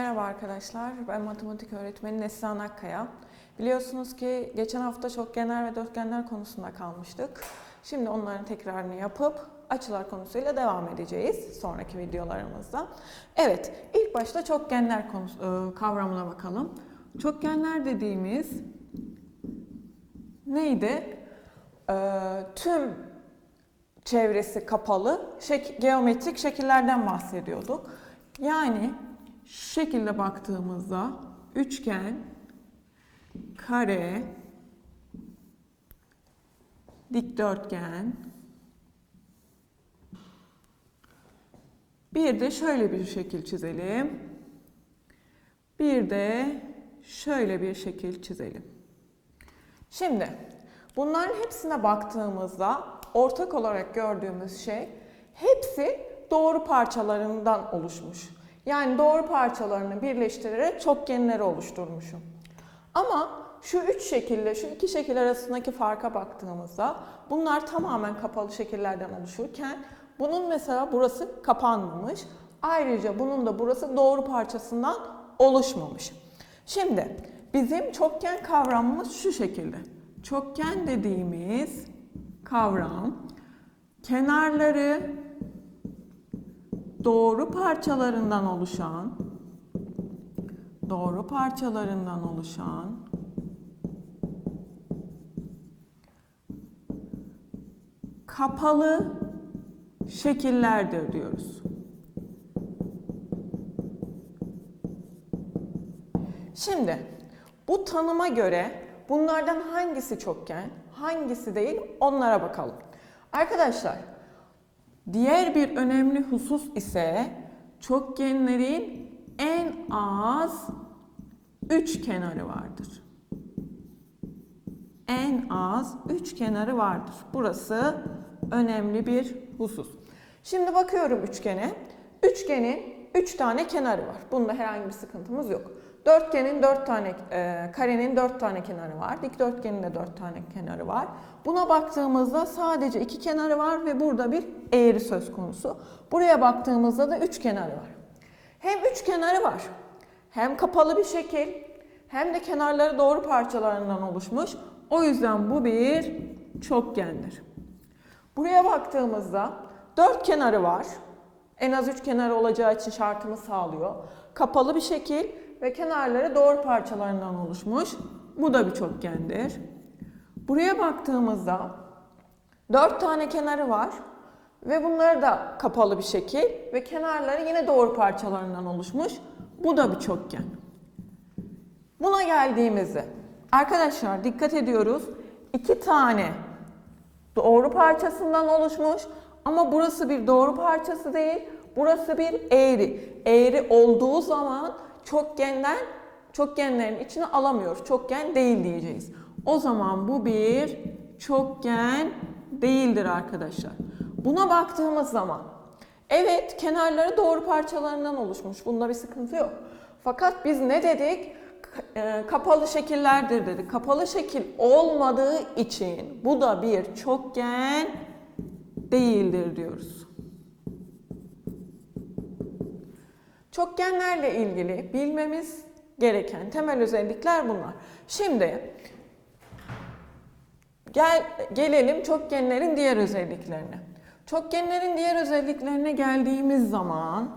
Merhaba arkadaşlar, ben matematik öğretmeni Neslihan Akkaya. Biliyorsunuz ki geçen hafta çokgenler ve dörtgenler konusunda kalmıştık. Şimdi onların tekrarını yapıp açılar konusuyla devam edeceğiz sonraki videolarımızda. Evet, ilk başta çokgenler e, kavramına bakalım. Çokgenler dediğimiz neydi? Ee, tüm çevresi kapalı geometrik şekillerden bahsediyorduk. Yani şu şekilde baktığımızda üçgen, kare, dikdörtgen, bir de şöyle bir şekil çizelim. Bir de şöyle bir şekil çizelim. Şimdi bunların hepsine baktığımızda ortak olarak gördüğümüz şey hepsi doğru parçalarından oluşmuş. Yani doğru parçalarını birleştirerek çokgenleri oluşturmuşum. Ama şu üç şekille şu iki şekil arasındaki farka baktığımızda bunlar tamamen kapalı şekillerden oluşurken bunun mesela burası kapanmamış. Ayrıca bunun da burası doğru parçasından oluşmamış. Şimdi bizim çokgen kavramımız şu şekilde. Çokgen dediğimiz kavram kenarları doğru parçalarından oluşan doğru parçalarından oluşan kapalı şekillerdir diyoruz. Şimdi bu tanıma göre bunlardan hangisi çokgen, hangisi değil onlara bakalım. Arkadaşlar diğer bir önemli husus ise çokgenlerin en az üç kenarı vardır. En az üç kenarı vardır. Burası önemli bir husus. Şimdi bakıyorum üçgene. Üçgenin üç tane kenarı var. Bunda herhangi bir sıkıntımız yok. Dörtgenin dört tane, e, karenin dört tane kenarı var. Dikdörtgenin de dört tane kenarı var. Buna baktığımızda sadece iki kenarı var ve burada bir eğri söz konusu. Buraya baktığımızda da üç kenarı var. Hem üç kenarı var, hem kapalı bir şekil, hem de kenarları doğru parçalarından oluşmuş. O yüzden bu bir çokgendir. Buraya baktığımızda dört kenarı var. En az üç kenarı olacağı için şartımı sağlıyor. Kapalı bir şekil ve kenarları doğru parçalarından oluşmuş. Bu da bir çokgendir. Buraya baktığımızda dört tane kenarı var ve bunları da kapalı bir şekil ve kenarları yine doğru parçalarından oluşmuş. Bu da bir çokgen. Buna geldiğimizde arkadaşlar dikkat ediyoruz. İki tane doğru parçasından oluşmuş ama burası bir doğru parçası değil. Burası bir eğri. Eğri olduğu zaman çokgenler çokgenlerin içine alamıyor. Çokgen değil diyeceğiz. O zaman bu bir çokgen değildir arkadaşlar. Buna baktığımız zaman evet kenarları doğru parçalarından oluşmuş. Bunda bir sıkıntı yok. Fakat biz ne dedik? E, kapalı şekillerdir dedik. Kapalı şekil olmadığı için bu da bir çokgen değildir diyoruz. Çokgenlerle ilgili bilmemiz gereken temel özellikler bunlar. Şimdi gel gelelim çokgenlerin diğer özelliklerine. Çokgenlerin diğer özelliklerine geldiğimiz zaman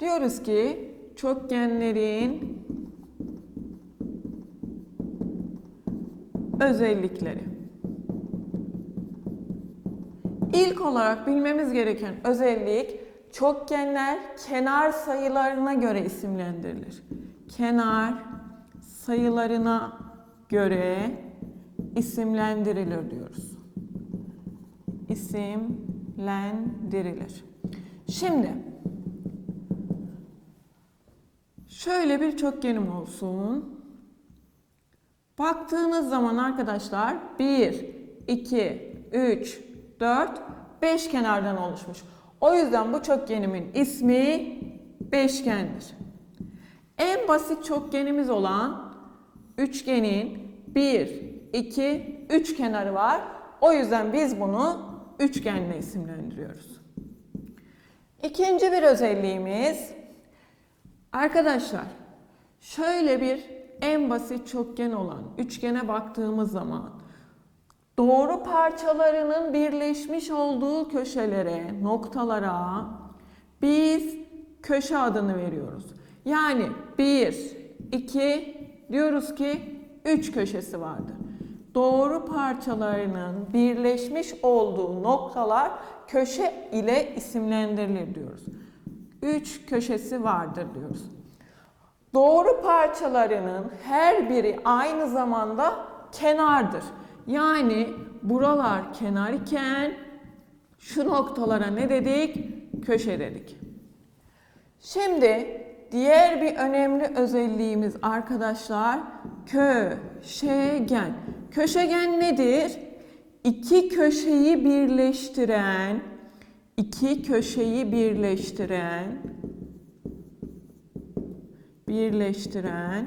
diyoruz ki çokgenlerin özellikleri. İlk olarak bilmemiz gereken özellik çokgenler kenar sayılarına göre isimlendirilir. Kenar sayılarına göre isimlendirilir diyoruz. İsimlendirilir. Şimdi şöyle bir çokgenim olsun. Baktığınız zaman arkadaşlar 1, 2, 3, 4, 5 kenardan oluşmuş. O yüzden bu çokgenimin ismi beşgendir. En basit çokgenimiz olan üçgenin 1, 2, 3 kenarı var O yüzden biz bunu üçgenle isimlendiriyoruz. İkinci bir özelliğimiz arkadaşlar şöyle bir en basit çokgen olan üçgene baktığımız zaman doğru parçalarının birleşmiş olduğu köşelere, noktalara biz köşe adını veriyoruz. Yani 1, 2 diyoruz ki 3 köşesi vardır. Doğru parçalarının birleşmiş olduğu noktalar köşe ile isimlendirilir diyoruz. 3 köşesi vardır diyoruz. Doğru parçalarının her biri aynı zamanda kenardır. Yani buralar kenar iken şu noktalara ne dedik? Köşe dedik. Şimdi diğer bir önemli özelliğimiz arkadaşlar köşegen. Köşegen nedir? İki köşeyi birleştiren, iki köşeyi birleştiren, birleştiren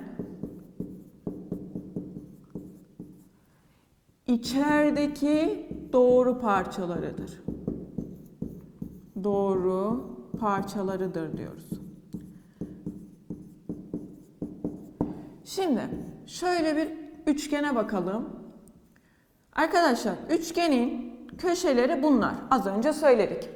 içerideki doğru parçalarıdır. Doğru parçalarıdır diyoruz. Şimdi şöyle bir üçgene bakalım. Arkadaşlar üçgenin köşeleri bunlar. Az önce söyledik.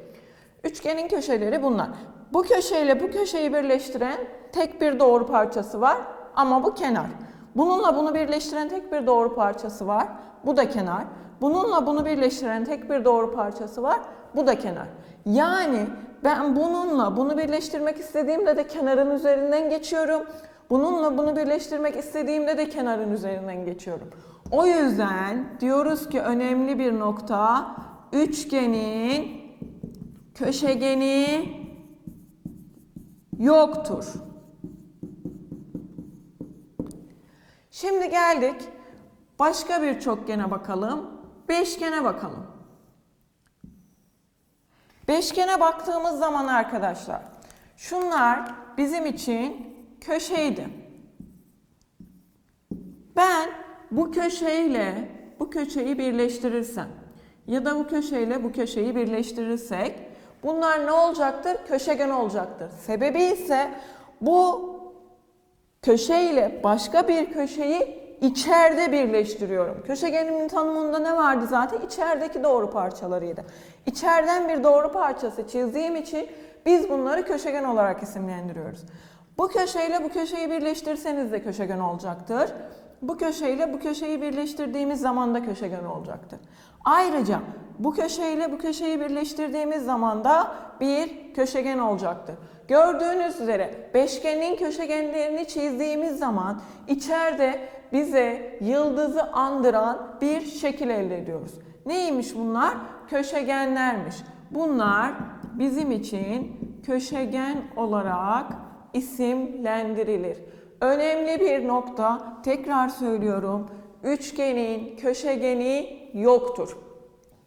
Üçgenin köşeleri bunlar. Bu köşeyle bu köşeyi birleştiren tek bir doğru parçası var ama bu kenar. Bununla bunu birleştiren tek bir doğru parçası var. Bu da kenar. Bununla bunu birleştiren tek bir doğru parçası var. Bu da kenar. Yani ben bununla bunu birleştirmek istediğimde de kenarın üzerinden geçiyorum. Bununla bunu birleştirmek istediğimde de kenarın üzerinden geçiyorum. O yüzden diyoruz ki önemli bir nokta üçgenin köşegeni yoktur. Şimdi geldik başka bir çokgene bakalım. Beşgene bakalım. Beşgene baktığımız zaman arkadaşlar şunlar bizim için köşeydi. Ben bu köşeyle bu köşeyi birleştirirsem ya da bu köşeyle bu köşeyi birleştirirsek bunlar ne olacaktır? Köşegen olacaktır. Sebebi ise bu köşeyle başka bir köşeyi içeride birleştiriyorum. Köşegenimin tanımında ne vardı zaten? İçerideki doğru parçalarıydı. İçeriden bir doğru parçası çizdiğim için biz bunları köşegen olarak isimlendiriyoruz. Bu köşeyle bu köşeyi birleştirseniz de köşegen olacaktır. Bu köşeyle bu köşeyi birleştirdiğimiz zaman da köşegen olacaktır. Ayrıca bu köşeyle bu köşeyi birleştirdiğimiz zaman da bir köşegen olacaktır. Gördüğünüz üzere beşgenin köşegenlerini çizdiğimiz zaman içeride bize yıldızı andıran bir şekil elde ediyoruz. Neymiş bunlar? Köşegenlermiş. Bunlar bizim için köşegen olarak isimlendirilir. Önemli bir nokta, tekrar söylüyorum, üçgenin köşegeni yoktur.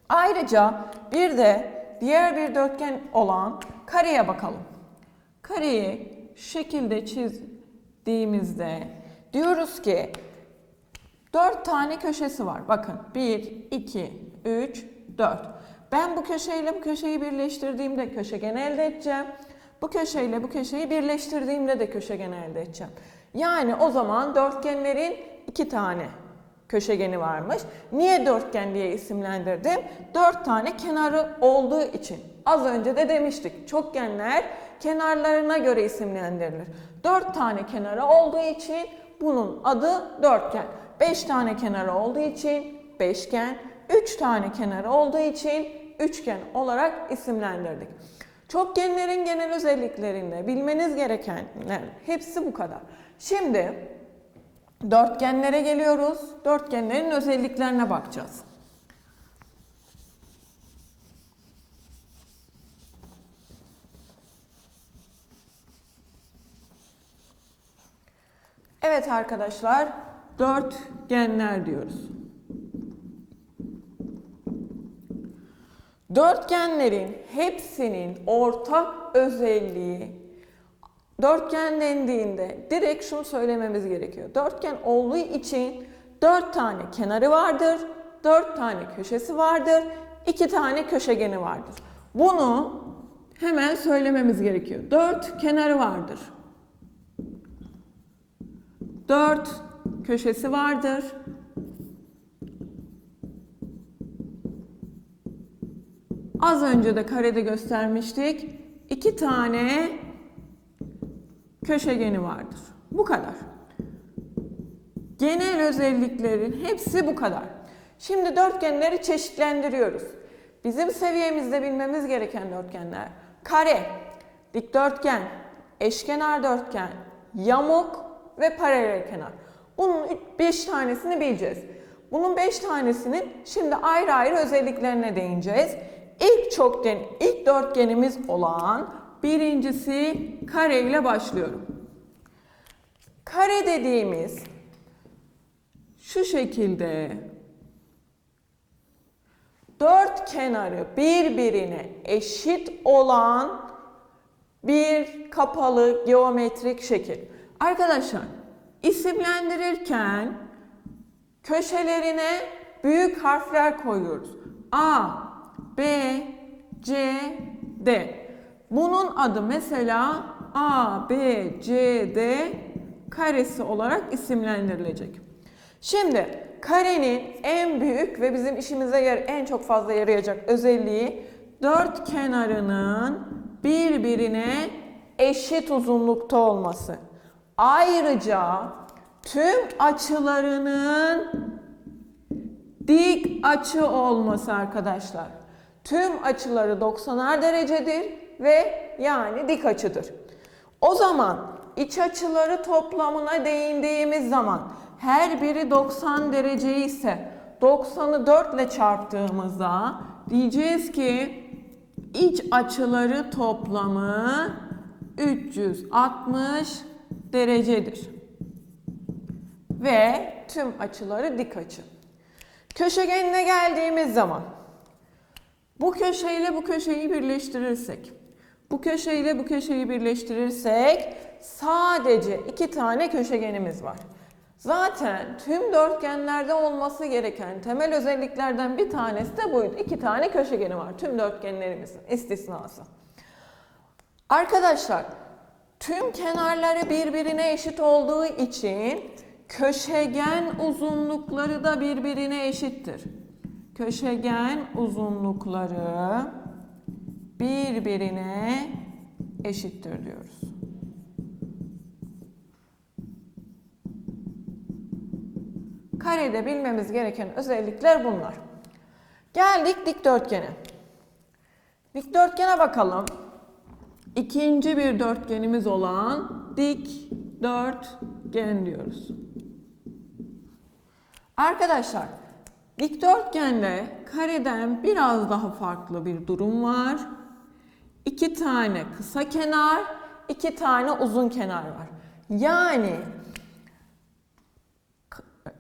Ayrıca bir de diğer bir dörtgen olan kareye bakalım. Kareyi şekilde çizdiğimizde diyoruz ki dört tane köşesi var. Bakın 1, 2, 3, 4. Ben bu köşeyle bu köşeyi birleştirdiğimde köşegen elde edeceğim. Bu köşeyle bu köşeyi birleştirdiğimde de köşegen elde edeceğim. Yani o zaman dörtgenlerin iki tane köşegeni varmış. Niye dörtgen diye isimlendirdim? Dört tane kenarı olduğu için. Az önce de demiştik çokgenler kenarlarına göre isimlendirilir. Dört tane kenarı olduğu için bunun adı dörtgen. Beş tane kenarı olduğu için beşgen. Üç tane kenarı olduğu için üçgen olarak isimlendirdik. Çokgenlerin genel özelliklerinde bilmeniz gerekenler hepsi bu kadar. Şimdi dörtgenlere geliyoruz. Dörtgenlerin özelliklerine bakacağız. Evet arkadaşlar, dörtgenler diyoruz. Dörtgenlerin hepsinin ortak özelliği dörtgen dendiğinde direkt şunu söylememiz gerekiyor. Dörtgen olduğu için dört tane kenarı vardır, 4 tane köşesi vardır. 2 tane köşegeni vardır. Bunu hemen söylememiz gerekiyor. 4 kenarı vardır. 4 köşesi vardır. Az önce de karede göstermiştik. 2 tane köşegeni vardır. Bu kadar. Genel özelliklerin hepsi bu kadar. Şimdi dörtgenleri çeşitlendiriyoruz. Bizim seviyemizde bilmemiz gereken dörtgenler kare, dikdörtgen, eşkenar dörtgen, yamuk ve paralel kenar. Bunun 5 tanesini bileceğiz. Bunun 5 tanesinin şimdi ayrı ayrı özelliklerine değineceğiz. İlk çokgen, ilk dörtgenimiz olan birincisi kare ile başlıyorum. Kare dediğimiz şu şekilde dört kenarı birbirine eşit olan bir kapalı geometrik şekil. Arkadaşlar isimlendirirken köşelerine büyük harfler koyuyoruz. A, B, C, D. Bunun adı mesela A, B, C, D karesi olarak isimlendirilecek. Şimdi karenin en büyük ve bizim işimize yer, en çok fazla yarayacak özelliği dört kenarının birbirine eşit uzunlukta olması. Ayrıca tüm açılarının dik açı olması arkadaşlar. Tüm açıları 90'ar derecedir ve yani dik açıdır. O zaman iç açıları toplamına değindiğimiz zaman her biri 90 derece ise 90'ı 4 ile çarptığımızda diyeceğiz ki iç açıları toplamı 360 derecedir. Ve tüm açıları dik açı. Köşegenine geldiğimiz zaman bu köşeyle bu köşeyi birleştirirsek, bu köşeyle bu köşeyi birleştirirsek sadece iki tane köşegenimiz var. Zaten tüm dörtgenlerde olması gereken temel özelliklerden bir tanesi de buydu. İki tane köşegeni var tüm dörtgenlerimizin istisnası. Arkadaşlar tüm kenarları birbirine eşit olduğu için köşegen uzunlukları da birbirine eşittir. Köşegen uzunlukları birbirine eşittir diyoruz. Karede bilmemiz gereken özellikler bunlar. Geldik dikdörtgene. Dikdörtgene bakalım. İkinci bir dörtgenimiz olan dikdörtgen diyoruz. Arkadaşlar, dikdörtgende kareden biraz daha farklı bir durum var. İki tane kısa kenar, iki tane uzun kenar var. Yani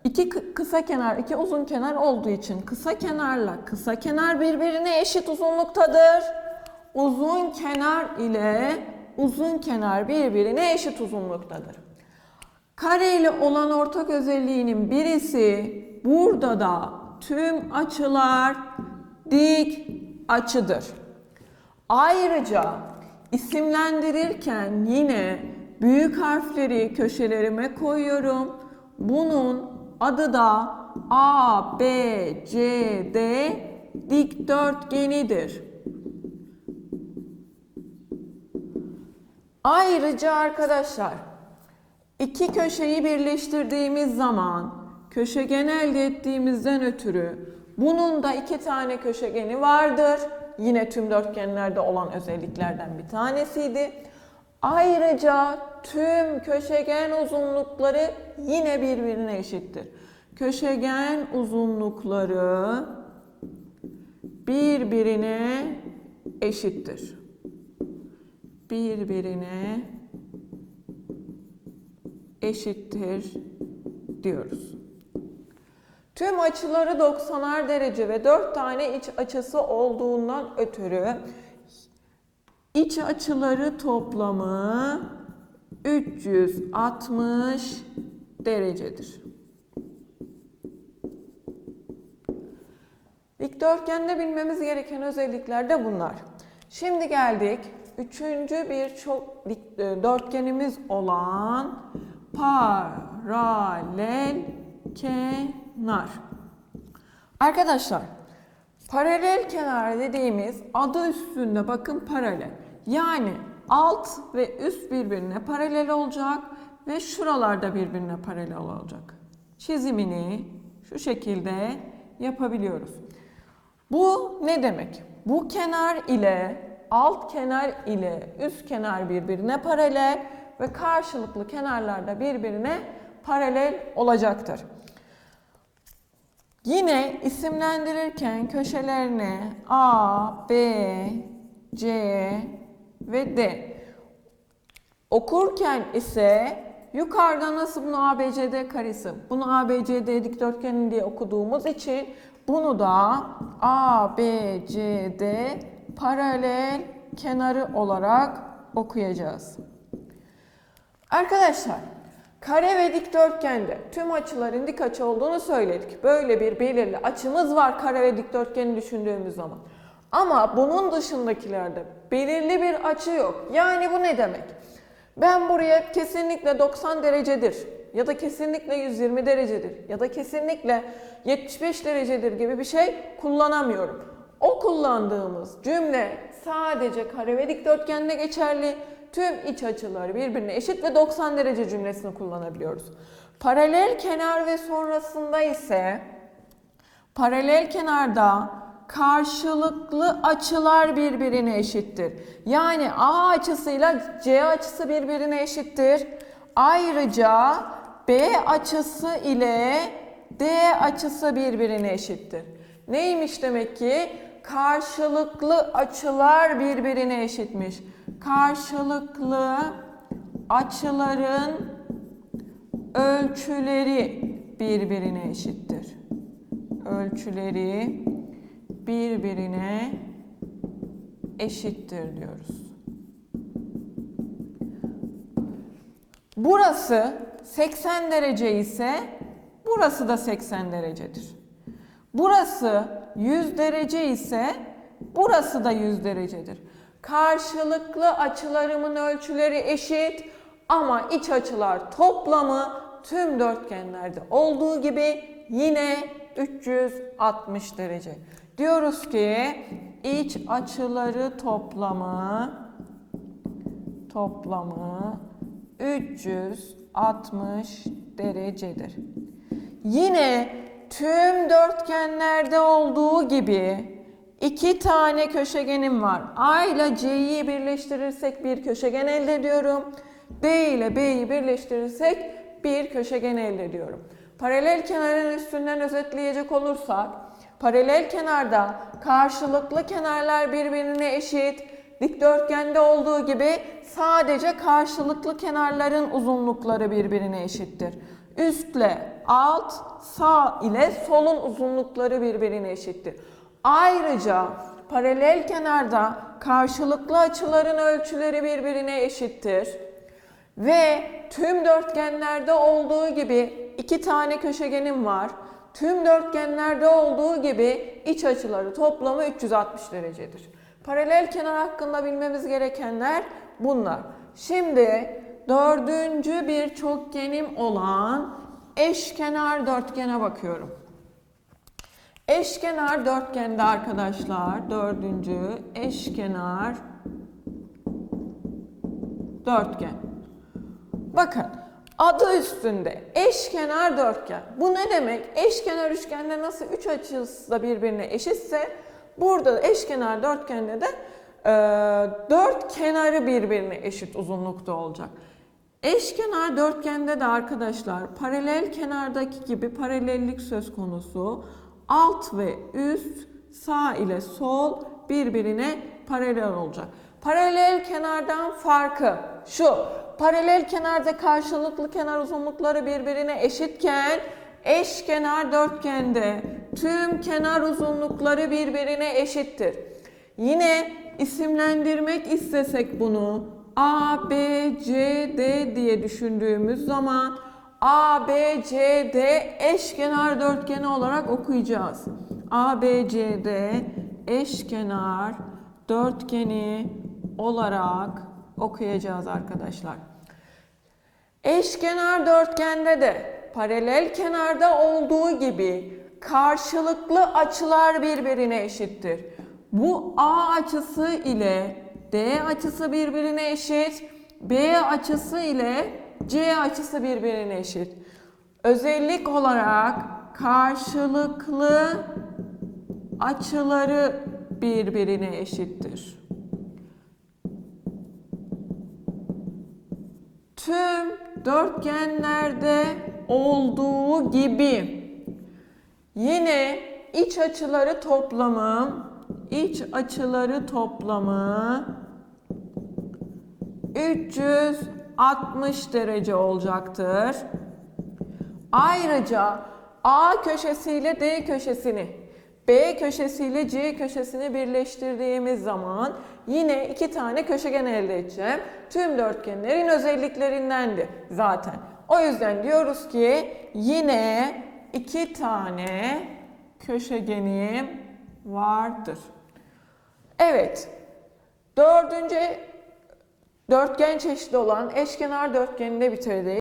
iki kısa kenar, iki uzun kenar olduğu için kısa kenarla kısa kenar birbirine eşit uzunluktadır. Uzun kenar ile uzun kenar birbirine eşit uzunluktadır. Kare ile olan ortak özelliğinin birisi burada da tüm açılar dik açıdır. Ayrıca isimlendirirken yine büyük harfleri köşelerime koyuyorum. Bunun adı da A, B, C, D dikdörtgenidir. Ayrıca arkadaşlar iki köşeyi birleştirdiğimiz zaman köşegen elde ettiğimizden ötürü bunun da iki tane köşegeni vardır. Yine tüm dörtgenlerde olan özelliklerden bir tanesiydi. Ayrıca tüm köşegen uzunlukları yine birbirine eşittir. Köşegen uzunlukları birbirine eşittir. Birbirine eşittir diyoruz. Tüm açıları 90'ar derece ve 4 tane iç açısı olduğundan ötürü iç açıları toplamı 360 derecedir. Dikdörtgende bilmemiz gereken özellikler de bunlar. Şimdi geldik üçüncü bir çok e, dörtgenimiz olan paralel kenar. Arkadaşlar paralel kenar dediğimiz adı üstünde bakın paralel. Yani alt ve üst birbirine paralel olacak ve şuralarda birbirine paralel olacak. Çizimini şu şekilde yapabiliyoruz. Bu ne demek? Bu kenar ile alt kenar ile üst kenar birbirine paralel ve karşılıklı kenarlar da birbirine paralel olacaktır. Yine isimlendirirken köşelerine A, B, C ve D. Okurken ise yukarıda nasıl bunu ABCD karesi, bunu ABCD dikdörtgeni diye okuduğumuz için bunu da ABCD paralel kenarı olarak okuyacağız. Arkadaşlar, kare ve dikdörtgende tüm açıların dik açı olduğunu söyledik. Böyle bir belirli açımız var kare ve dikdörtgeni düşündüğümüz zaman. Ama bunun dışındakilerde belirli bir açı yok. Yani bu ne demek? Ben buraya kesinlikle 90 derecedir ya da kesinlikle 120 derecedir ya da kesinlikle 75 derecedir gibi bir şey kullanamıyorum. O kullandığımız cümle sadece kare ve dikdörtgende geçerli. Tüm iç açıları birbirine eşit ve 90 derece cümlesini kullanabiliyoruz. Paralel kenar ve sonrasında ise paralel kenarda karşılıklı açılar birbirine eşittir. Yani A açısıyla C açısı birbirine eşittir. Ayrıca B açısı ile D açısı birbirine eşittir. Neymiş demek ki? Karşılıklı açılar birbirine eşitmiş. Karşılıklı açıların ölçüleri birbirine eşittir. Ölçüleri birbirine eşittir diyoruz. Burası 80 derece ise burası da 80 derecedir. Burası 100 derece ise burası da 100 derecedir. Karşılıklı açılarımın ölçüleri eşit ama iç açılar toplamı tüm dörtgenlerde olduğu gibi yine 360 derece. Diyoruz ki iç açıları toplamı toplamı 360 derecedir. Yine tüm dörtgenlerde olduğu gibi iki tane köşegenim var. A ile C'yi birleştirirsek bir köşegen elde ediyorum. D ile B'yi birleştirirsek bir köşegen elde ediyorum. Paralel kenarın üstünden özetleyecek olursak, paralel kenarda karşılıklı kenarlar birbirine eşit, dikdörtgende olduğu gibi sadece karşılıklı kenarların uzunlukları birbirine eşittir. Üstle alt, sağ ile solun uzunlukları birbirine eşittir. Ayrıca paralel kenarda karşılıklı açıların ölçüleri birbirine eşittir. Ve tüm dörtgenlerde olduğu gibi iki tane köşegenim var. Tüm dörtgenlerde olduğu gibi iç açıları toplamı 360 derecedir. Paralel kenar hakkında bilmemiz gerekenler bunlar. Şimdi dördüncü bir çokgenim olan eşkenar dörtgene bakıyorum. Eşkenar dörtgende arkadaşlar dördüncü eşkenar dörtgen. Bakın adı üstünde eşkenar dörtgen. Bu ne demek? Eşkenar üçgende nasıl üç açısı da birbirine eşitse burada da eşkenar dörtgende de e, dört kenarı birbirine eşit uzunlukta olacak. Eşkenar dörtgende de arkadaşlar paralel kenardaki gibi paralellik söz konusu. Alt ve üst, sağ ile sol birbirine paralel olacak. Paralel kenardan farkı şu. Paralel kenarda karşılıklı kenar uzunlukları birbirine eşitken eşkenar dörtgende tüm kenar uzunlukları birbirine eşittir. Yine isimlendirmek istesek bunu A, B, C, D diye düşündüğümüz zaman ABCD eşkenar dörtgeni olarak okuyacağız. ABCD eşkenar dörtgeni olarak okuyacağız arkadaşlar. Eşkenar dörtgende de paralel kenarda olduğu gibi karşılıklı açılar birbirine eşittir. Bu A açısı ile D açısı birbirine eşit, B açısı ile C açısı birbirine eşit. Özellik olarak karşılıklı açıları birbirine eşittir. tüm dörtgenlerde olduğu gibi yine iç açıları toplamı iç açıları toplamı 360 derece olacaktır. Ayrıca A köşesiyle D köşesini B köşesiyle C köşesini birleştirdiğimiz zaman yine iki tane köşegen elde edeceğim. Tüm dörtgenlerin özelliklerindendi zaten. O yüzden diyoruz ki yine iki tane köşegenim vardır. Evet. Dördüncü dörtgen çeşidi olan eşkenar dörtgenini de bitirdik.